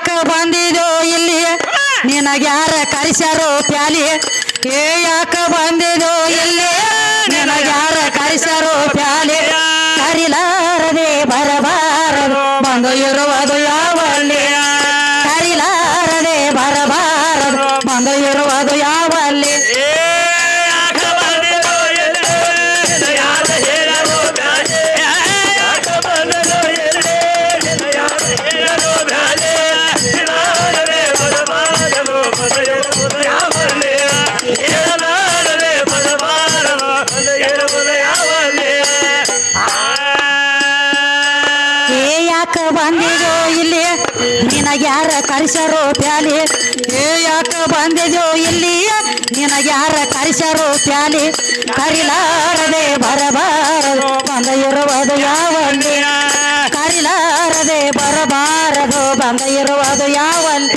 ಯಾಕ ಬಂದಿದೋ ಇಲ್ಲಿ? ನಿನಗ್ಯಾರ ಕರೆಸ್ಯಾರೋ ಪ್ಯಾಲಿ? ಏ, ಯಾಕ ಬಂದಿದೋ ಇಲ್ಲಿ? ನಿನಗ್ಯಾರ ಕರೆಸ್ಯಾರೋ ಪ್ಯಾಲಿ? ಕರಿಲಾರದೆ ಬರಬಾರದು ಕರಿಸ್ಯಾರೋ ಪ್ಯಾಲಿ. ಏ, ಯಾಕ ಬಂದಿದ್ಯೋ ಇಲ್ಲಿ ನಿನಗ್ಯಾರ ಕರಿಸರೋ ಪ್ಯಾಲಿ? ಕರಿಲಾರದೆ ಬರಬಾರದು. ಬಂದ ಇರುವುದು ಯಾವ ಕರಿಲಾರದೆ ಬರಬಾರದು. ಬಂದ ಇರುವುದು ಯಾವಲ್ಲಿ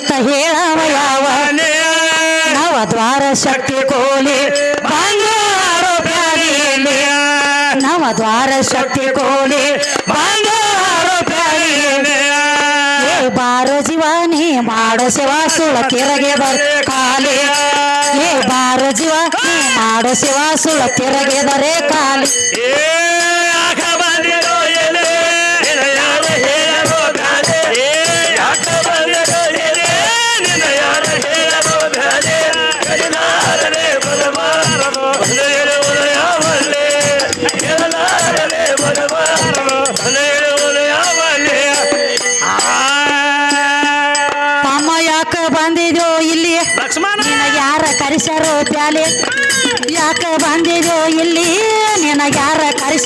ನಿತ್ತ ಹೇಳವ ಯಾವ ನವ ದ್ವಾರ ಶಕ್ತಿ ಕೋಲಿ ಬಂಗಾರು ಪ್ಯಾಲಿಯಲ್ಲಿ ನವ ದ್ವಾರ ಶಕ್ತಿ ಕೋಲಿ ಬಂಗಾರು ಪ್ಯಾಲಿಯಲ್ಲಿ ಏ ಬಾರೋ ಜೀವಾನಿ ಮಾಡೋ ಶಿವ ಸುಳ ಕೆರಗೆ ಬರ್ ಖಾಲಿ. ಏ ಬಾರೋ ಜೀವ, ನೀ ಮಾಡೋ ಶಿವ ಸುಳ ಕೆರಗೆದರೆ ಖಾಲಿ. ಏ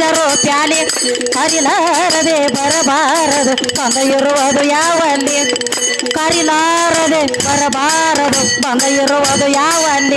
ಯಾರ ಪ್ಯಾಲಿ. ಪ್ಯಾಲೆ ಕರಿಲಾರದೆ ಬರಬಾರದು. ಬಂದ ಇರುವುದು ಯಾವಲ್ಲಿ? ಕರಿಲಾರದೆ ಬರಬಾರದು. ಬಂದ ಇರುವುದು ಯಾವಲ್ಲಿ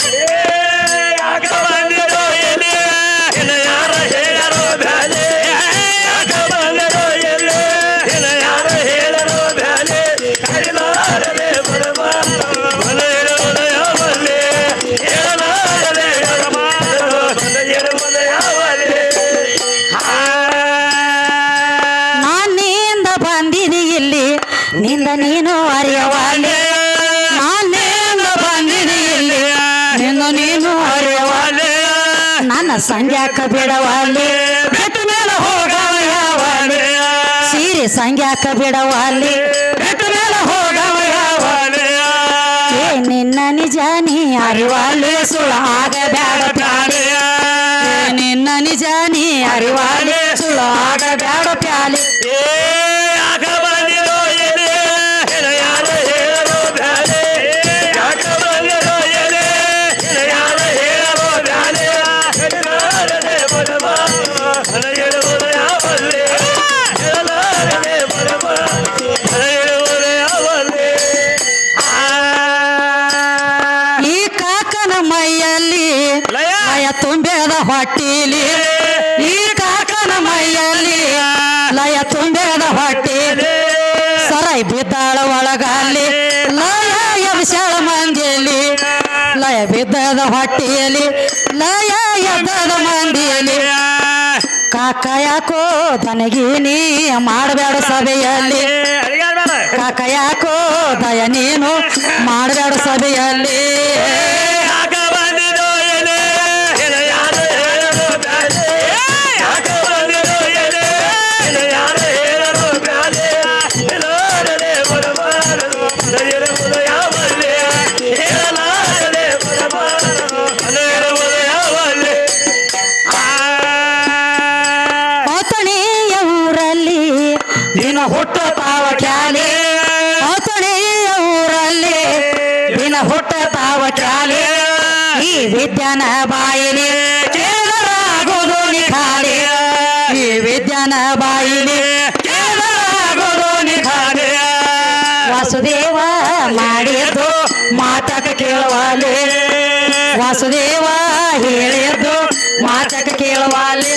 ಸಂಗ್ಯಾಕ ಬಿಡವಾಲಿ ಬೆಟ್ಟ ಮೇಲೆ ಹೋಗವ ಯಾವಾಲಿ ಸೀರೆ ಸಂಗ್ಯಾಕ ಬಿಡವಾಲಿ ಬೆಟ್ಟ ಮೇಲೆ ಹೋಗವ ಯಾವಾಲಿ ಏ, ನಿನ್ನ ನಿಜ ನೀ ಅರಿವಾಲಿ ಸುಳಾಗ ಬ್ಯಾಡ ಪ್ರಾಣಿ ನಿನ್ನ ನಿಜ ನೀ ಅರಿವಾಲಿ ಬಿದ್ದದ ಹೊಟ್ಟಿಯಲ್ಲಿ, ಲಯ ಎದ್ದದ ಮಂದಿಯಲ್ಲಿ. ಕಾಕ ಯಾಕೋ ದನಗಿನಿ ಮಾಡಬೇಡ ಸಭೆಯಲ್ಲಿ. ಕಾಕ ಯಾಕೋ ದಯ ನೀನು ಮಾಡಬೇಡ ಸಭೆಯಲ್ಲಿ. ವಿದ್ಯಾನ ಬಾಯಿಲಿ ಚೇದರಾಗುವುದು ನಿಖಾರಿ ಈ ವಿದ್ಯನ ಬಾಯಿಲಿ ಚೇದರಾಗುವುದು ನಿಖಾರಿ ವಾಸುದೇವ ಮಾಡಿದ್ದು ಮಾತಕ ಕೇಳವಾಲೆ. ವಾಸುದೇವ ಹೇಳಿದ್ದು ಮಾತಕ ಕೇಳವಾಲೆ.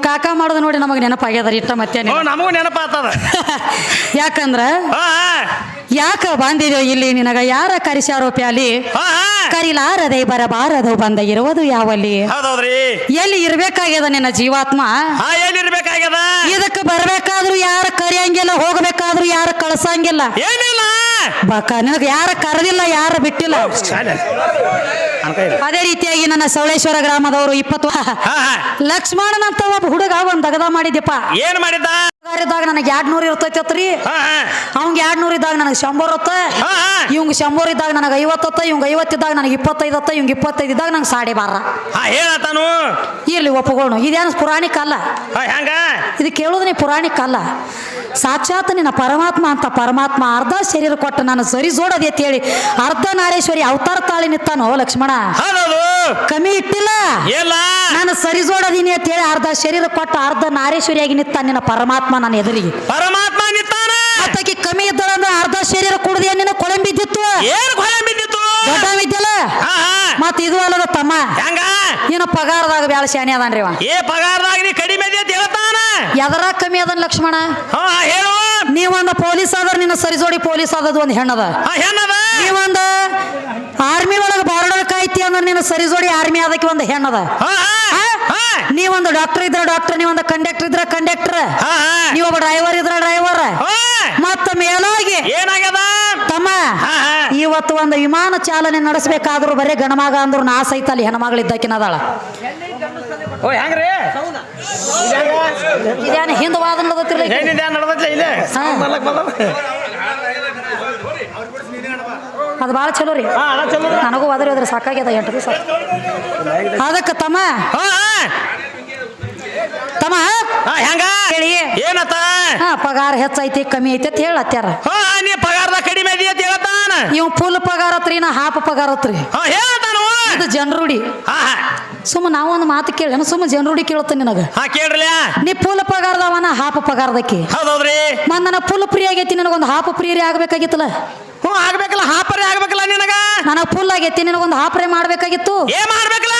ಕಾಕ ಮಾಡೋದು ನೋಡಿ ನಮಗೆ ನೆನಪಾಗ್ಯದ ಇಟ್ಟ ಮತ್ತೆ ನಮಗೂ ನೆನಪಾತದ ಯಾಕಂದ್ರ. ಯಾಕ ಬಂದಿದೆಯೋ ಇಲ್ಲಿ ನಿನಗ? ಯಾರ ಕರಿಸ್ಯಾರೋ ಪ್ಯಾಲಿ. ಕರಿಲಾರದೆ ಬರಬಾರದು ಬಂದ ಇರುವುದು ಯಾವಲ್ಲಿ? ಎಲ್ಲಿ ಇರ್ಬೇಕಾಗ್ಯದ ನಿನ್ನ ಜೀವಾತ್ಮ? ಎಲ್ಲಿರ್ಬೇಕಾಗ್ಯದ ಇದಕ್ಕೆ ಬರ್ಬೇಕಾದ್ರೂ ಯಾರ ಕರಿಯಂಗಿಲ್ಲ ಹೋಗ್ಬೇಕಾದ್ರೂ ಯಾರ ಕಳ್ಸಂಗಿಲ್ಲ. ಏನಿಲ್ಲ. ಬಕ ನಿನಗ ಯಾರ ಕರೆದಿಲ್ಲ ಯಾರ ಬಿಟ್ಟಿಲ್ಲ? ಅದೇ ರೀತಿಯಾಗಿ ನನ್ನ ಸವಳೇಶ್ವರ ಗ್ರಾಮದವರು ಇಪ್ಪತ್ತು ಲಕ್ಷ್ಮಣನಂತ ಒಬ್ಬ ಹುಡುಗ ಒಂದ್ ದಗದ ಮಾಡಿದ್ಯಪ್ಪ. ಏನ್ ಮಾಡಿದ್ದ? ಇದ್ದಾಗ ನನಗೆ ಎರಡ್ ನೂರ ಇರ್ತೈತಿ ಅವಂಗ ಎರಡ್ ನೂರ ಇದ್ದಾಗ ನನಗೆ ಶಂಬರ್ ಹೊತ್ತ ಇವಂಗ ಶಂಬರ್ ಇದ್ದಾಗ ನನಗೆ ಐವತ್ತತ್ತ ಇವಂಗ ಐವತ್ತಿದ್ದಾಗ ನನಗೆ ಇಪ್ಪತ್ತೈದು ಹತ್ತ ಇವಂಗ ಇಪ್ಪತ್ತೈದು ಇದ್ದಾಗ ನಂಗೆ ಸಾಡೆ ಬಾರ. ಹೇಳತಾನು ಇರ್ಲಿ ಒಪ್ಪಗೋಣ ಇದೇನು ಪುರಾಣಿಕ ಅಲ್ಲ? ಇದು ಕೇಳೋದು ನೀ ಪುರಾಣಿಕ ಅಲ್ಲ. ಸಾಕ್ಷಾತ್ ನಿನ್ನ ಪರಮಾತ್ಮ ಅಂತ ಪರಮಾತ್ಮ ಅರ್ಧ ಶರೀರ ಕೊಟ್ಟು ನಾನು ಸರಿ ಜೋಡದೆ ಅಂತ ಹೇಳಿ ಅರ್ಧ ನಾರೇಶ್ವರಿ ಅವತಾರ ತಾಳಿ ನಿತ್ತಾನೋ ಲಕ್ಷ್ಮಣ? ಕಮ್ಮಿ ಇಟ್ಟಿಲ್ಲ? ಇಲ್ಲ. ನಾನು ಸರಿ ಜೋಡದೀನಿ ಅಂತ ಹೇಳಿ ಅರ್ಧ ಶರೀರ ಕೊಟ್ಟು ಅರ್ಧ ನಾರೇಶ್ವರಿಯಾಗಿ ನಿತ್ತ ನಿನ್ನ ಪರಮಾತ್ಮ ನನ್ನ ಎದುರಿಗೆ. ಪರಮಾತ್ಮ ನಿತ್ತಾನ ಆತಕ್ಕೆ ಕಮ್ಮಿ ಇದ್ದಳಂದ್ರೆ ಅರ್ಧ ಶರೀರ ಕುಡ್ದು ನಿನ್ನ ಕೊಳಂಬಿದ್ದಿತ್ತು. ಏನ್ ಕೊಲೆ ಬಿದ್ದಿತ್ತು ದೊಡ್ಡ ಇದ್ದಿಲ್ಲ ಮತ್ ಇದು ಅಲ್ಲದ ತಮ್ಮ. ಹೆಂಗ? ಏನು ಪಗಾರದಾಗ ಬ್ಯಾಳ ಶಾಣಿ ಅದಾನ್ರಿ ಅವ. ಏ ಪಗಾರದಾಗ ನೀ ಕಡಿಮೆ ಇದೆ ಅಂತ ಹೇಳ್ತಾನ. ಎದರ ಕಮ್ಮಿ ಅದನ್ ಲಕ್ಷ್ಮಣ? ಹಾ ಹೇಳು. ನೀವೊಂದು ಪೊಲೀಸ್ ಆದ್ರ ನಿನ್ನ ಸರಿಜೋಡಿ ಪೊಲೀಸ್ ಆದದ್ದು ಒಂದು ಹೆಣ್ಣದ. ಹೆಣ್ಣದ? ನೀವೊಂದು ಆರ್ಮಿ ಒಳಗ ಬಾರ್ಡರ್ ಕಾಯ್ತಿ ಅಂದ್ರೆ ನಿನ್ನ ಸರಿಜೋಡಿ ಆರ್ಮಿ ಅದಕ್ಕೆ ಒಂದು ಹೆಣ್ಣದ. ಹಾ ಹಾ. ನೀವೊಂದು ಡಾಕ್ಟರ್ ಇದ್ರ ಡಾಕ್ಟರ್ ನೀವೊಂದು ಕಂಡಕ್ಟರ್ ಇದ್ರ ಕಂಡಕ್ಟರ್ ನೀವೊಬ್ಬ ಡ್ರೈವರ್ ಇದ್ರ ಡ್ರೈವರ್ ಮತ್ತ ಮೇಲಾಗಿ ಏನಾಗ್ಯದ? ತಮ್ಮ ಇವತ್ತು ಒಂದು ವಿಮಾನ ಚಾಲನೆ ನಡೆಸಬೇಕಾದ್ರೂ ಬರೇ ಗಣಮಗ ಅಂದ್ರು ನಾ ಸಹಿತ ಅಲ್ಲಿ ಹೆಣ್ಮಗಳು ಇದ್ದಕ್ಕಿನದಾಳ ಓ ಹೆಂಗ್ರಿ? ಇದೇನು ಹಿಂದ ವಾದ ನಡೆದತ್ತಿರ್ಲಿ ಏನಿದೆ ನಡೆದತ್ಲ ಇಲ್ಲೇ? ಹಾ. ಮಲ್ಲಕ್ ಅದು ಭಾಳ ಚಲೋ ರೀ. ನನಗೂ ಅದ್ರ ಸಾಕಾಗ್ಯದ ಎಂಟು ದಿವಸ ಅದಕ್ಕೆ ತಮ್ಮ ತಮ್ಮ? ಹೆಂಗ ಹೇಳಿ ಏನತ್ತ? ಹಾ ಪಗಾರ ಹೆಚ್ಚೈತಿ ಕಮ್ಮಿ ಐತಿ ಅಂತ ಹೇಳತ್ತಾರ ಹಾ ನೀ ಪಗಾರದ ಕಡಿಮೆ ಇದೆಯಾ ಅಂತ ಹೇಳ್ತಾನ ಇವ್ ಫುಲ್ ಪಗಾರ ಹತ್ರಿ ನಾ ಹಾಫ್ ಪಗಾರ ಹತ್ರಿ ಹಾ ಹೇಳ್ತಾನು ಇದು ಜನರುಡಿ. ಹಾ ಹಾ. ಸುಮ್ಮ ನಾವೊಂದು ಮಾತು ಕೇಳಿ ಸುಮ್ಮ ಜನರುಡಿ ಕೇಳುತ್ತೆ ನಿನಗ? ಹಾ ಕೇಳ್ರಲ್ಲ ನೀ ಫುಲ್ ಪಗಾರದವನ ಹಾಫ್ ಪಗಾರದಕ್ಕೆ. ಹೌದೌದ್ರಿ. ಮತ್ ನನಗೆ ಫುಲ್ ಫ್ರೀ ಆಗೈತಿ ನಿನಗೊಂದು ಹಾಫ್ ಫ್ರೀ ಆಗ್ಬೇಕಾಗಿತ್ತಲ್ಲ? ಹ್ಞೂ ಆಗ್ಬೇಕಲ್ಲ ಹಾಪರೇ ಆಗ್ಬೇಕಲ್ಲ ನಿನಗ? ನನಗೆ ಫುಲ್ ಆಗೈತಿ ನಿನಗೊಂದು ಹಾಪರೆ ಮಾಡ್ಬೇಕಾಗಿತ್ತು. ಏ ಮಾಡ್ಬೇಕಲ್ಲ?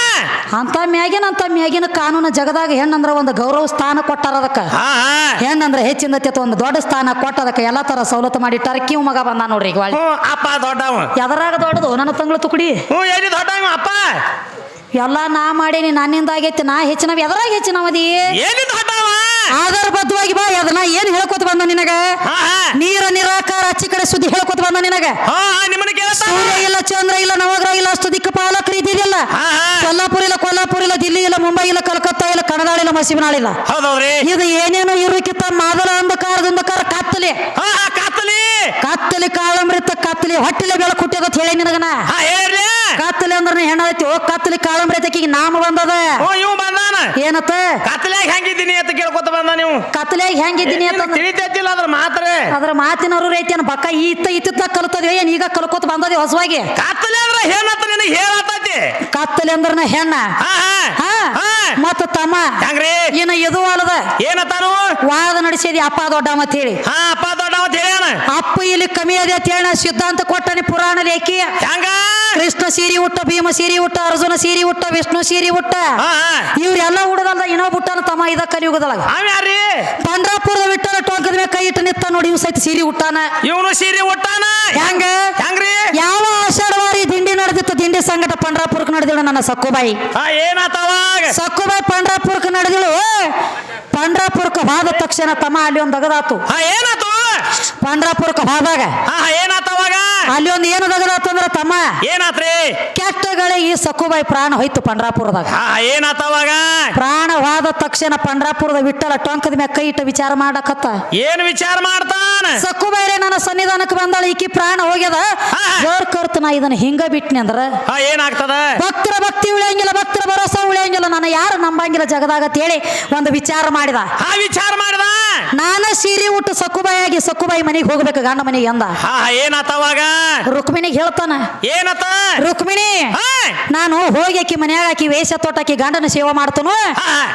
ಅಂತ ಮ್ಯಾಗಿನ ಅಂತ ಮ್ಯಾಗಿನ ಕಾನೂನು ಜಗದಾಗ ಹೆಣ್ಣಂದ್ರ ಒಂದು ಗೌರವ ಸ್ಥಾನ ಕೊಟ್ಟಾರ ಅದಕ್ಕ. ಹಾ ಹಾ. ಹೆಣ್ಣಂದ್ರ ಹೆಚ್ಚಿನ ಒಂದು ದೊಡ್ಡ ಸ್ಥಾನ ಕೊಟ್ಟದಕ್ಕೆ ಎಲ್ಲಾ ತರ ಸವಲತ್ತು ಮಾಡಿ ಕಿವ್ ಮಗ ಬಂದ ನೋಡ್ರಿ ಈಗ ಹ್ಞೂ ಅಪ್ಪ ದೊಡ್ಡವ. ಎದರಾಗ ದೊಡ್ಡದು? ನನ್ನ ತಂಗಳು ತುಕಡಿ ಹ್ಞೂ ಎಲ್ಲಿ ದೊಡ್ಡವ ಅಪ್ಪ? ಎಲ್ಲ ನಾ ಮಾಡೇನಿ ನನ್ನಿಂದ ಆಗೈತಿ ನಾ ಹೆಚ್ಚಿನವ ಎದರಾಗ ಹೆಚ್ಚಿನ ಮದಿ ದೊಡ್ಡವ ಆಧಾರ ಬದ್ಧವಾಗಿ ಬಾ ಅದನ್ನ ಏನ್ ಹೇಳ್ಕೊತ ಬಂದ ನಿನಗ? ನೀರ ನಿರಾಕಾರ ಅಚ್ಚಿ ಕಡೆ ಸುದ್ದಿ ಹೇಳ್ಕೊತ ಬಂದ ನಿನಗ? ಸೂರ್ಯ ಇಲ್ಲ ಚಂದ್ರ ಇಲ್ಲ ನವಗ್ರಹ ಇಲ್ಲ ಅಷ್ಟು ದಿಕ್ಕ ಪಾಲಕ ರೀತಿ ಹಾ ಕೊಲ್ಲಾಪುರ ಇಲ್ಲ ಕೊಲ್ಲಾಪುರ ಇಲ್ಲ ದಿಲ್ಲಿ ಇಲ್ಲ ಮುಂಬೈ ಇಲ್ಲ ಕಲ್ಕತ್ತಾ ಇಲ್ಲ ಕನ್ನಡ ಇಲ್ಲ ಮಸೀಬನಾಳ ಇಲ್ಲ. ಇದು ಏನೇನೋ ಇರ್ಬೇಕಿತ್ತ ಮಾದಲ ಅಂಧಕಾರದಿಂದ ಕಾರ ಕತ್ತಲೆ. ಕತ್ತಲೆ. ಕಾಳಂಬ್ರಿತ ಕತ್ತಲೆ ಹೊಟ್ಟಿಲೆ ಬೆಳಕು ಕುಟ್ಟಿ ಅಂತ ಹೇಳಿ ನಿನಗನ? ಕತ್ತಲೆ ಅಂದ್ರೆ ಹೆಣ್ಣೈತಿ ಓ ಕತ್ತಲೆ ಈಗ ನಾಮ ಬಂದದ? ಏನತ್ತ? ಕತ್ತಲೆ ಹೆಂಗಿದ್ದೀನಿ ಕೇಳ್ಕೊತ ಬಂದ ನೀವು? ಕತ್ತಲೆಯಾಗ ಹೆಂಗಿದ್ದೀನಿ ಅಂತ ತಿಳಿತೈತಿಲ್ಲ ಅದ್ರ ಮಾತ್ರ? ಅದ್ರ ಮಾತಿನವರು ಐತಿ ಬಕ್ಕ ಈತ ಇತ್ತ ಕಲ್ತದ್ವಿ ಏನ್ ಈಗ ಕಲ್ಕೋತ ಬಂದದಿ ಹೊಸವಾಗಿ? ಕತ್ಲೆ ಅಂದ್ರೆ ಏನಂತ ನಿನಗೆ ಹೇಳತ್ತೈತಿ ಕತ್ತಲೆ ಅಂದ್ರ ಹೆಣ್ಣ? ಮತ್ತ ತಮ್ಮ? ಹೆಂಗ್ರಿ? ಏನ ಇದು ಅಲ್ಲದ. ಏನತ್ತಾನು ವಾದ ನಡೆಸಿದಿ ಅಪ್ಪ ದೊಡ್ಡ ಅಂತ ಹೇಳಿ. ಹಾ ಅಪ್ಪ ದೊಡ್ಡ ಅಂತ ಹೇಳ ಅಪ್ಪ ಇಲ್ಲಿ ಕಮ್ಮಿ ಅದೇ ಅಂತ ಹೇಳಿ ಸಿದ್ಧಾಂತ ಕೊಟ್ಟನಿ ಪುರಾಣ ಲೇಖಿ ಹೆಂಗ? ಕೃಷ್ಣ ಸೀರಿ ಉಟ್ಟ ಭೀಮ ಸೀರಿ ಉಟ್ಟ ಅರ್ಜುನ ಸೀರಿ ಉಟ್ಟ ವಿಷ್ಣು ಸೀರಿ ಉಟ್ಟ. ಇವ್ರೆಲ್ಲ ಹುಡುಗಲ್ಲ ಇನ್ನೊಬ್ಬ ಬಿಟ್ಟನ ತಮ್ಮ ಇದ ಕಲಿಯುಗದೊಳಗ. ಪಂಡ್ರಾಪುರದ ವಿಟ್ಟನ ಟೋಕದ ಮೇಲೆ ಕೈ ಇಟ್ಟು ನಿತ್ತ ನೋಡಿ ಇವ್ ಸಹಿತ ಸೀರಿ ಉಟ್ಟಾನ. ಇವನು ಸೀರಿ ಉಟ್ಟಾನ? ಹೆಂಗ? ಹೆಂಗ್ರಿ? ಯಾವ ಆಷಾಢವಾರಿ ದಿಂಡಿ ನಡೆದಿತ್ತು ದಿಂಡಿ ಸಂಗಟ ಪಂಡ್ರಾಪುರಕ್ಕೆ ನಡೆದಿಳು ನನ್ನ ಸಕ್ಕುಬಾಯಿ. ಏನಾತವಾಗ ಸಕ್ಕುಬಾಯಿ ಪಂಡ್ರಾಪುರಕ್ಕೆ ನಡೆದಿಳು ಪಂಡ್ರಾಪುರಕ್ಕೆ ಹೋದ ತಕ್ಷಣ ತಮ್ಮ ಅಲ್ಲಿ ಒಂದು ದಗದಾತು ಹಾ ಏನಾತು? ಪಂಡ್ರಾಪುರಕ್ಕೆ ಹೋದಾಗ ಹಾ ಹಾ, ಏನಾತ ಅವಾಗ? ಅಲ್ಲಿ ಒಂದು ಏನು ದಗದಾತು ಅಂದ್ರೆ ತಮ್ಮ? ಏನಾತ್ರಿ? ಕೆಟ್ಟಗಳೇ ಈ ಸಕ್ಕುಬಾಯಿ ಪ್ರಾಣ ಹೋಯ್ತು ಪಂಡ್ರಾಪುರದಾಗ. ಹಾ ಹಾ, ಏನಾತ ಅವಾಗ? ಪ್ರಾಣವಾದ ತಕ್ಷಣ ಪಂಡ್ರಾಪುರದ ವಿಠಲ ಟೊಂಕದ ಮ್ಯಾಗ ಕೈ ಇಟ್ಟು ವಿಚಾರ ಮಾಡಕತ್ತ. ಏನ್ ವಿಚಾರ ಮಾಡ್ತಾನ? ಸಕ್ಕುಬೈರೆ ನನ್ನ ಸನ್ನಿಧಾನಕ್ಕೆ ಬಂದಳ ಈಕಿ ಪ್ರಾಣ ಹೋಗ್ಯದ. ಹಾ. ಜೋರ್ ಕರ್ತ ನಾ ಇದನ್ನ ಹಿಂಗ ಬಿಟ್ನಿ ಅಂದ್ರ. ಹಾ ಏನಾಗ್ತದ? ಭಕ್ತರ ಭಕ್ತಿ ಉಳಿಯಂಗಿಲ್ಲ ಭಕ್ತರ ಭರೋಸಾ ಉಳಿಯಂಗಿಲ್ಲ. ನಾನು ಯಾರು ನಂಬಂಗಿಲ್ಲ ಜಗದಾಗ ಅಂತ ಹೇಳಿ ಒಂದು ವಿಚಾರ ಮಾಡಿದ? ಹಾ ವಿಚಾರ ಮಾಡಿದ? ನಾನ ಸೀರೆ ಉಟ್ಟು ಸಕ್ಕುಬಾಯಾಗಿ ಸಕ್ಕುಬಾಯಿ ಮನೆಗೆ ಹೋಗ್ಬೇಕು ಗಂಡ ಮನೆಗೆ ಅಂದ ಹಾ ಅವಾಗ? ರುಕ್ಮಿಣಿಗೆ ಹೇಳ್ತಾನ. ಏನತ್ತ ರುಕ್ಮಿಣಿ ನಾನು ಹೋಗಿ ಆಕಿ ಮನ್ಯಾಗ ಆಕಿ ವೇಷ ತೊಟ್ಟಾಕಿ ಗಂಡನ ಸೇವೆ ಮಾಡ್ತಾನು.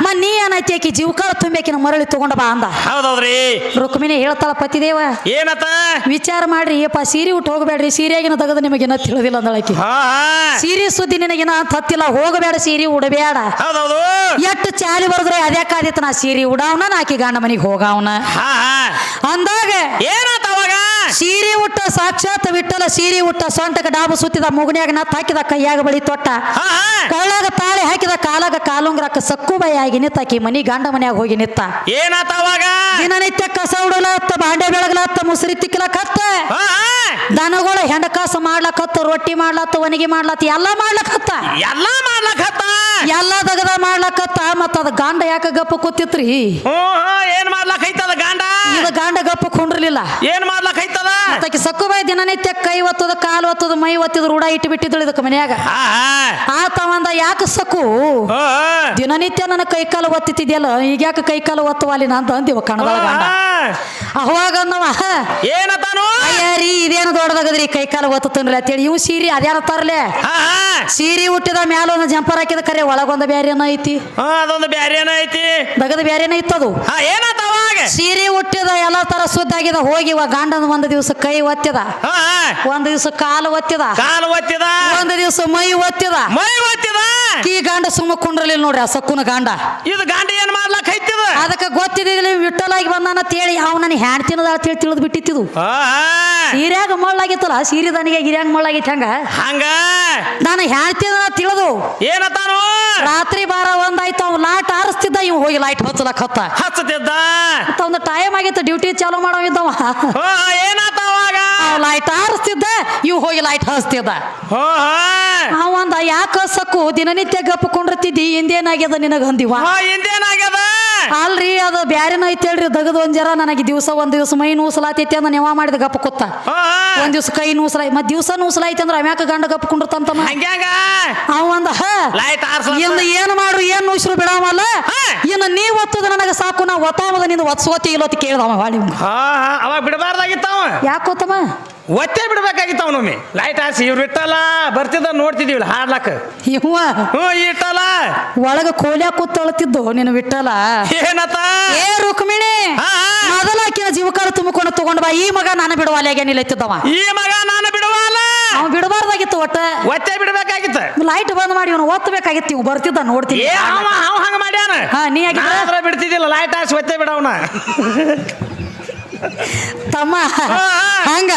ಮ ನೀ ಏನೈತಿ ಆಕಿ ಜೀವಕಾಲ ತುಂಬೇಕಿನ ಮರಳಿ ತಗೊಂಡ ಬಾ ಅಂದ. ಹೌದೌದ್ರಿ. ರುಕ್ಮಿಣಿ ಹೇಳ್ತಾಳ ಪತಿದೇವ ಏನತ್ತ ವಿಚಾರ ಮಾಡ್ರಿ ಏಪ ಸೀರೆ ಉಟ್ಟು ಹೋಗಬೇಡ್ರಿ ಸೀರೆಗಿನ ತೆಗೆದು ನಿಮಗಿನ ತಿಳಿದಿಲ್ಲ ಅಂದಳಕಿ ಹಾ ಹಾ. ಸೀರೆ ಸುದ್ದಿ ನಿನಗಿನ ತತ್ತಿಲ್ಲ ಹೋಗಬೇಡ ಸೀರೆ ಉಡಬೇಡ. ಹೌದೌದು. ಎಷ್ಟು ಚಾಲಿ ಬರದ್ರೆ ಅದ್ಯಾಕಾದಿತ್ತು ನಾ ಸೀರೆ ಉಡಾವನ ನಾಕಿ ಗಂಡ ಮನೆಗೆ ಹೋಗಾವನ. ಹಾ ಹಾ. ಅಂದಾಗ ಏನಾತ ಅವಾಗ? ಸೀರೆ ಉಟ್ಟ ಸಾಕ್ಷಾತ್ ವಿಟ್ಟಲ ಸೀರೆ ಉಟ್ಟ ಸೊಂಟಕ ಡಾಬು ಸುತ್ತಿದ ಮುಗನ್ಯಾಗ ನತ್ ಹಾಕಿದ ಕೈಯಾಗ ಬಳಿ ತೊಟ್ಟ. ಹಾ ಹಾ. ಕೊಳ್ಳಾಗ ತಾಳೆ ಹಾಕಿದ ಕಾಲಾಗ ಕಾಲುಂಗ್ರಕ್ಕ ನಿತ್ತ ನಿತ್ತಾಕಿ ಮನಿ ಗಂಡ ಮನ್ಯಾಗ ಹೋಗಿ ನಿತ್ತ. ಏನಾತ ಅವಾಗ? ದಿನನಿತ್ಯ ಕಸ ಉಡಲತ್ತ ಬಾಂಡೆ ಬೆಳಗಲತ್ತ ಮುಸುರಿ ತಿಕ್ಕಲಕತ್ತ ಹಾ ಹಾ. ದನಗಳ ಹೆಂಡಕಾಸ ಮಾಡ್ಲಕತ್ತ ರೊಟ್ಟಿ ಮಾಡ್ಲತ್ತ ಒಣಗಿ ಮಾಡ್ಲತ್ತ ಎಲ್ಲ ಮಾಡ್ಲಕತ್ತ. ಎಲ್ಲ ಮಾಡ್ಲಕತ್ತ? ಎಲ್ಲ ದಗದ ಮಾಡ್ಲಕತ್ತ ಮತ್ತ ಅದ ಗಂಡ ಯಾಕ ಗಪ್ಪ ಕೂತಿತ್ರಿ? ಹ್ಞೂ ಏನ್ ಮಾಡ್ಲಕೈತದ ಗಾಂಡ? ಇದು ಗಂಡ ಗಪ್ಪ ಕುಂಡ್ರಲಿಲ್ಲ. ಏನ್ ಮಾಡ್ಲಕೈತದ? ಸಕ್ಕು ಸಕ್ಕುಬಾಯಿ ದಿನನಿತ್ಯ ಕೈ ಒತ್ತದ ಕಾಲು ಒತ್ತದ ಮೈ ಒತ್ತಿದ ರೂಢ ಇಟ್ಟು ಬಿಟ್ಟಿದ್ದಳು ಇದಕ್ಕೆ ಮನ್ಯಾಗ. ಹಾ ಹಾ ಆತ ಅಂದ ಯಾಕ ಸಕ್ಕು? ಹೋ, ದಿನನಿತ್ಯ ನನ್ನ ಕೈ ಕಾಲು ಒತ್ತಿತಿದ್ಯಲ್ಲ ಈಗ ಯಾಕೆ ಕೈ ಕಾಲು ಒತ್ತುವಲ್ಲಿ ಅಂತ ಅಂದಿವ ಕಣದೊಳಗ ಕಣದಳ ಗಂಡ. ಅವಾಗ ಅಂದವ ಏನತಾನು? ಅಯ್ಯರಿ ಇದೇನು ದೊಡ್ಡದಾಗದ್ರಿ ಕೈ ಕಾಲು ಒತ್ತುತ್ತನ್ರಿ ಅಂತೇಳಿ. ಇವು ಸೀರೆ ಅದೇನ ತರಲೆ? ಸೀರಿ ಹುಟ್ಟಿದ ಮ್ಯಾಲ ಒಂದು ಜಂಪರ್ ಹಾಕಿದ ಕರೆ ಒಳಗೊಂದು ಬ್ಯಾರೇನ ಐತಿ. ಅದೊಂದು ಬ್ಯಾರೆ ಐತಿ. ದಗದ ಬ್ಯಾರೇನ ಇತ್ತದು. ಹಾ ಏನಾತ ಅವಾಗ? ಸೀರೆ ಹುಟ್ಟಿದ ಎಲ್ಲ ತರ ಸುದ್ದಾಗಿದ. ಹೋಗಿ ಇವ ಗಂಡನ ಒಂದು ದಿವಸ ಕೈ ಒತ್ತಿದ. ಒಂದು ದಿವಸ ಕಾಲು ಒತ್ತಿದ. ಕಾಲು ಒತ್ತಿದ. ಒಂದು ದಿವಸ ಮೈ ಒತ್ತಿದ. ಮೈ ಒತ್ತಿದ? ಈ ಗಂಡ ಸುಮ್ಮ ಕುಂಡ್ರಲಿಲ್ಲ ನೋಡ್ರಿ ಆ ಸಕ್ಕುನ ಗಂಡ. ಇದು ಗಾಂಡ ಏನ್ ಮಾಡ್ಲಕೈತಿದ ಅದಕ್ಕೆ ಗೊತ್ತಿದ್ದಿಲ್ಲ ವಿಠಲಾಗಿ ಬಂದಾನ ತೇಳಿ ಅವ್ ನನ್ ಹ್ಯಾಂಡ್ ತಿನ್ನದ ಅಂತೇಳಿ ತಿಳಿದು ಬಿಟ್ಟಿತ್ತು ಆ, ಆ, ಸೀರ್ಯಾಗ ಮೊಳ್ಳಾಗಿತ್ತಲ್ಲ ಸೀರೆ ದನಿಗೆ ಗಿರ್ಯಾಂಗ ಮೊಳ್ಳಾಗಿತ್ತು ಹಂಗ? ಹಂಗ? ನಾನು ಹ್ಯಾಂಡ್ ತಿನ್ನ ತಿಳಿದು. ಏನತಾನು ರಾತ್ರಿ ಬಾರ ಒಂದಾಯ್ತು ಅವ್ ಲಾಟ್ ಆರಿಸ್ತಿದ್ದ ಇವ್ ಹೋಗಿ ಲೈಟ್ ಹಚ್ಚಲಕ್ ಹತ್ತ. ಹಚ್ಚತಿದ್ದ? ಒಂದು ಟೈಮ್ ಆಗಿತ್ತು ಡ್ಯೂಟಿ ಚಾಲೂ ಮಾಡೋ ಇದ್ದವ. ಹೋ ಏನಾತ ಲೈಟ್ ಆರಿಸ್ತಿದ್ದ ಇವ್ ಹೋಗಿ ಲೈಟ್ ಹಚ್ತಿದ್ದ ಹೋ ಹಾ. ಅವ ಅಂದ ಯಾಕ ಸಕ್ಕು ದಿನನಿತ್ಯ ಗಪ್ಪ ಕುಂಡ್ರತಿದ್ದಿ ಹಿಂದೇನಾಗ್ಯದ ನಿನಗ ಅಂದಿವ? ಹೋ ಹಿಂದೇನಾಗ್ಯದ? ಅಲ್ರಿ ಅದು ಬ್ಯಾರಿನ ಐತಿ ಹೇಳ್ರಿ ದಗದ ಒಂದ್ ಜರ ನನಗೆ ದಿವಸ ಒಂದ್ ದಿವಸ ಮೈ ನೂಸಲಾತೈತಿ ಅಂದ ನೆವ ಮಾಡಿದ ಗಪ್ಪ ಕೂತ ಹೋ ಹಾ. ಒಂದ್ ದಿವಸ ಕೈ ನೂಸಲಾಯ್ ಮತ್ ದಿವಸ ನೂಸಲಾಯ್ತಿ ಅಂದ್ರ ಅವ್ಯಾಕ ಗಂಡ ಗಪ್ಪ ಹಂಗ್ಯಾಂಗ ಅವ ಅಂದ ಹ. ಲೈಟ್ ಆರ್ಸ ಇನ್ನು ಏನು ಮಾಡ್ರು ಏನ್ ನೂಸ್ರು ಬಿಡಾವಲ್ಲ. ಇನ್ನು ನೀ ಒತ್ತದ ನನಗೆ ಸಾಕು ನಾ ಒತ್ತಾಮದ ನಿಂದ ಒತ್ಸೋತಿ ಇಲ್ಲೋತಿ ಕೇಳ್ದವ ಹಾಳಿ ಅವಾಗ ಬಿಡಬಾರ್ದಾಗಿತ್ತವ. ಯಾಕೆ ಗೊತ್ತಮ್ಮ? ಒತ್ತೆ ಬಿಡ್ಬೇಕಾಗಿತ್ತು ಅವನೊಮ್ಮೆ. ಲೈಟ್ ಹಾಸಿ ಇವ್ರು ಇಟ್ಟಲ್ಲ. ಬರ್ತಿದ್ದ ನೋಡ್ತಿದೀವಿ ಹಾಡ್ಲಕ್ಕ ಇವ ಹ್ಞೂ ಇಟ್ಟಲ್ಲ. ಒಳಗ ಕೋಲ್ಯಾ ಕೂತೊಳತಿದ್ದು ನೀನು ಬಿಟ್ಟಲ್ಲ ಏನತ್ತ? ಏ ರುಕ್ಮಿಣಿ ಹಾ, ಹಾ. ಮೊದಲ ಆಕಿನ ಜೀವಕಾರ ತುಂಬಿಕೊಂಡು ತಗೊಂಡ್ ಬಾ. ಈ ಮಗ ನಾನು ಬಿಡುವ ಅಲ್ಲಿಗೆ ನಿಲ್ಲತ್ತಿದ್ದವ ಈ ಮಗ ನಾನು ಬಿಡುವಲ್ಲ ಅವ ಬಿಡಬಾರ್ದಾಗಿತ್ತು ಒಟ್ಟ. ಒತ್ತೆ ಬಿಡ್ಬೇಕಾಗಿತ್ತು. ಲೈಟ್ ಬಂದ್ ಮಾಡಿ ಇವನು ಒತ್ತಬೇಕಾಗಿತ್ತು ಇವ್ ಬರ್ತಿದ್ದ ನೋಡ್ತೀನಿ. ಏ ಅವ ಅವ ಹಂಗ ಮಾಡ್ಯಾನ? ಹಾ, ನೀ ಆಗಿದ್ರೆ? ನಾದ್ರ ಬಿಡ್ತಿದ್ದಿಲ್ಲ. ಲೈಟ್ ಹಾಸಿ ಒತ್ತೆ ಬಿಡವನ ತಮ್ಮ. ಹಂಗ.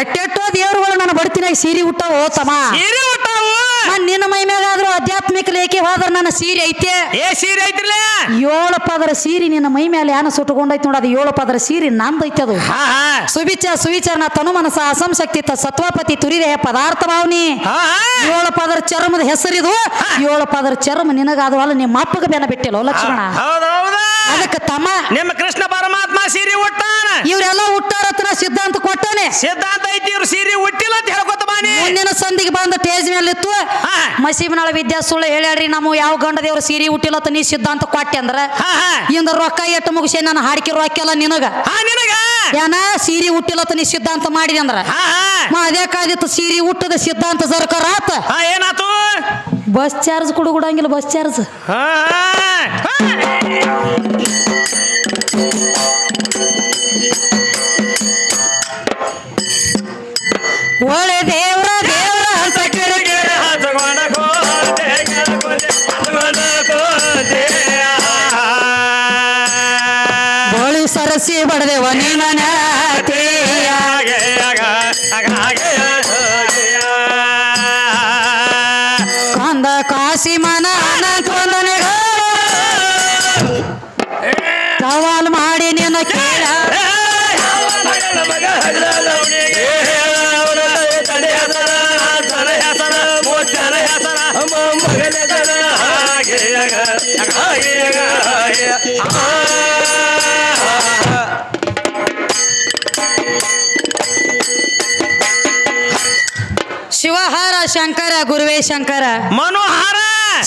ಎಟ್ಟೆಟ್ಟೋ ದೇವ್ರುಗಳು ನಾನು ಬಡ್ತಿನಾಗ ಸೀರೆ ಹುಟ್ಟವು ತಮ್ಮ. ಸೀರೆ ಹುಟ್ಟಾವು ಮತ್ತ್ ನಿನ್ನ ಮೈ ಮ್ಯಾಗಾದ್ರೂ ಆಧ್ಯಾತ್ಮಿಕ ಲೇಖಿ ಹೋದ್ರ ನನ್ನ ಸೀರೆ ಐತೆ. ಏ ಸೀರೆ ಐತ್ರಲ್ಲ? ಏಳು ಪದರ ಸೀರೆ ನಿನ್ನ ಮೈ ಮೇಲೆ ಯಾನ ಸುಟ್ಕೊಂಡೈತಿ ನೋಡ ಅದು ಏಳು ಪದರ ಸೀರೆ ನಂದೈತೆ ಅದು. ಸುವಿಚಾರ ಸುವಿಚಾರನ ತನು ಮನಸ ಅಸಂಶಕ್ತಿ ಸತ್ವಪತಿ ತುರಿದೆ ಪದಾರ್ಥ ಭಾವನಿ. ಏಳು ಪದರ ಚರ್ಮದ ಹೆಸರಿದು ಏಳು ಪದರ ಚರ್ಮ ನಿನಗಾದ ಅಲ್ಲ ನಿಮ್ಮ ಅಪ್ಪಗ ಬೆನ ಬಿಟ್ಟಿಲ್ಲ ಲಕ್ಷ್ಮಣ. ಅದಕ್ಕೆ ತಮ್ಮ ನಿಮ್ಮ ಕೃಷ್ಣ ಪರಮಾತ್ಮ ಸೀರೆ ಉಟ್ಟಾನ. ಇವರೆಲ್ಲ ಹುಟ್ಟಾರತ್ರ ಸಿದ್ಧಾಂತ ಕೊಟ್ಟಾನೆ. ಸಿದ್ಧಾಂತ ಐತಿ ಇವ್ರು ಸೀರೆ ಹುಟ್ಟಿಲ್ಲ ಅಂತ ಹೇಳ್ಕೊತ ಬಾನಿ. ಮುಂದಿನ ಸಂದಿಗೆ ಬಂದ ಟೇಜ್ ಮೇಲೆ ಇತ್ತು. ಮಸೀಬ್ನಾಳ ವಿದ್ಯಾ ಸುಳ್ಳು ಹೇಳ್ಯಾಡ್ರಿ ನಮ್ಮ ಯಾವ ಗಂಡ ದೇವ್ರ ಸೀರೆ ಹುಟ್ಟಿಲ್ಲ ಅಂತ ನೀ ಸಿದ್ಧಾಂತ ಕೊಟ್ಟೆ ಅಂದ್ರ ಇಂದ ರೊಕ್ಕ ಎಟ್ಟು ಮುಗಿಸಿ ನಾನು ಹಾಡಿಕೆ ರೊಕ್ಕ ಎಲ್ಲ ನಿನಗ. ನಿನಗ? ಏನ ಸೀರೆ ಹುಟ್ಟಿಲ್ಲ ಅಂತ ನೀ ಸಿದ್ಧಾಂತ ಮಾಡಿದೆ ಅಂದ್ರ. ಅದೇ ಕಾದಿತ್ತು ಸೀರೆ ಹುಟ್ಟದ ಸಿದ್ಧಾಂತ ಸರ್ಕಾರ ಆತ. ಏನಾತು? ಬಸ್ ಚಾರ್ಜ್ ಕೊಡುಗುಡಂಗಿಲ್ಲ ಬಸ್ ಚಾರ್ಜ್ ಒಳ್ಳೆ ದೇವ್ರ ದೇವ್ರ. ಬೋಳಿ ಸರಸಿ ಬಡದೇವ ನೀನ ಶಿವಹಾರ ಶಂಕರ ಗುರುವೇ ಶಂಕರ. ಮನೋಹಾರ!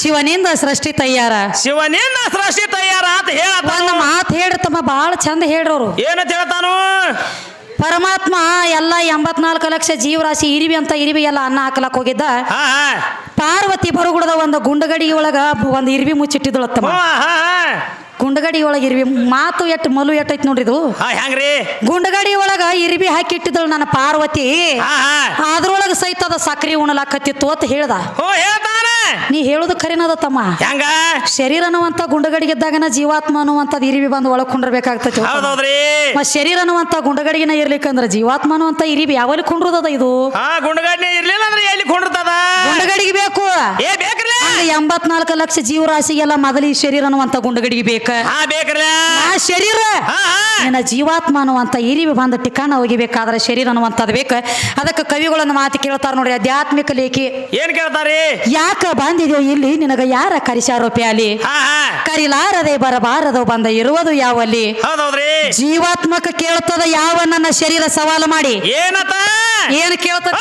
ಶಿವನಿಂದ ಸೃಷ್ಟಿ ತಯ್ಯಾರ ಶಿವನಿಂದ ಸೃಷ್ಟಿ ತಯಾರ ಅಂತ ಹೇಳ ಒಂದು ಮಾತು ಹೇಳ್ರಿ ತಮ್ಮ ಬಹಳ ಚಂದ ಹೇಳ್ರವ್ರು ಏನಂತ ಹೇಳ್ತಾನು? ಪರಮಾತ್ಮ ಎಲ್ಲ ಎಂಬತ್ನಾಲ್ಕು ಲಕ್ಷ ಜೀವರಾಶಿ ಇರಿವಿ ಅಂತ ಇರಿವಿ ಎಲ್ಲ ಅನ್ನ ಹಾಕಲಕ್ ಹೋಗಿದ್ದ. ಪಾರ್ವತಿ ಬರುಗುಡದ ಒಂದು ಗುಂಡಗಡಿ ಒಳಗ ಒಂದು ಇರಿವಿ ಹಾ ಗುಂಡಗಡಿ ಒಳಗ ಇರ್ವಿ. ಮಾತು ಎಟ್ ಮಲು ಎಟ್ಟೈತಿ ನೋಡ್ರಿ ಇದು. ಗುಂಡಗಡಿ ಒಳಗ ಇರ್ವಿ ಹಾಕಿಟ್ಟಿದ್ದಳು ನನ್ನ ಪಾರ್ವತಿ. ಅದ್ರೊಳಗ ಸಹಿತ ಅದ ಸಕ್ರಿ ಉಣಲಾಕತ್ತಿತ್ತು ಅಂತ ಹೇಳ್ದ. ನೀ ಹೇಳುದು ಕರಿನದ ತಮ್ಮ. ಹೆಂಗ? ಶರೀರ ಅನ್ನುವಂತ ಗುಂಡಗಡಿಗಿದ್ದಾಗನ ಜೀವಾತ್ಮ ಅನ್ನುವಂಥದ್ದು ಇರಿವಿ ಬಂದು ಒಳಗ್ ಕುಂಡ್ರಬೇಕಾಗ್ತೈತಿ ಹೌದೌದ್ರಿ. ಮತ್ ಶರೀರ ಅನ್ನುವಂತ ಗುಂಡಗಡಿಗಿನ ಇರ್ಲಿಕ್ಕಂದ್ರ ಜೀವಾತ್ಮ ಅನ್ನುವಂತ ಇರಿವಿ ಯಾವಲ್ಲಿ ಕುಂಡ್ರದದ ಇದು? ಗುಂಡಗಡಿನ ಇರ್ಲಿಲ್ಲ ಅಂದ್ರೆ ಎಲ್ಲಿ ಕುಂಡ್ರದ ಗುಂಡಗಡಿಗೆ ಬೇಕು. ಏ ಬೇಕ್ರಲ್ಲ ಎಂಬತ್ನಾಲ್ಕು ಲಕ್ಷ ಜೀವರಾಶಿಗೆಲ್ಲ ಈ ಶರೀರ ಅನ್ನುವಂತ ಗುಂಡಗಡಿಗೆ ಬೇಕ. ಹಾ ಬೇಕ್ರಲ್ಲ ಆ ಶರೀರ. ನಿನ್ನ ಜೀವಾತ್ಮ ಅನ್ನುವಂತ ಇರಿವಿ ಬಂದ ಟಿಕಾಣ ಒಗಿಬೇಕಾದ್ರೆ ಶರೀರ ಅನ್ನುವಂಥದ್ದು ಬೇಕು. ಅದಕ್ಕೆ ಕವಿಗಳನ್ನ ಮಾತು ಕೇಳ್ತಾರ ನೋಡಿ ಆಧ್ಯಾತ್ಮಿಕ ಲೇಖಿ. ಏನ್ ಕೇಳ್ತಾರಿ? ಯಾಕ ಬಂದಿದೆಯೋ ಇಲ್ಲಿ ನಿನಗ ಯಾರ ಕರಿಸಾರೋ ಪ್ಯಾಲಿ? ಹಾ ಹಾ. ಕರಿಲಾರದೆ ಬರಬಾರದು ಬಂದ ಇರುವುದು ಯಾವಲ್ಲಿ? ಹೌದೌದ್ರಿ. ಜೀವಾತ್ಮಕ ಕೇಳ್ತದ ಯಾವ ನನ್ನ ಶರೀರ ಸವಾಲು ಮಾಡಿ? ಏನತ್ತ? ಏನ್ ಕೇಳ್ತದ?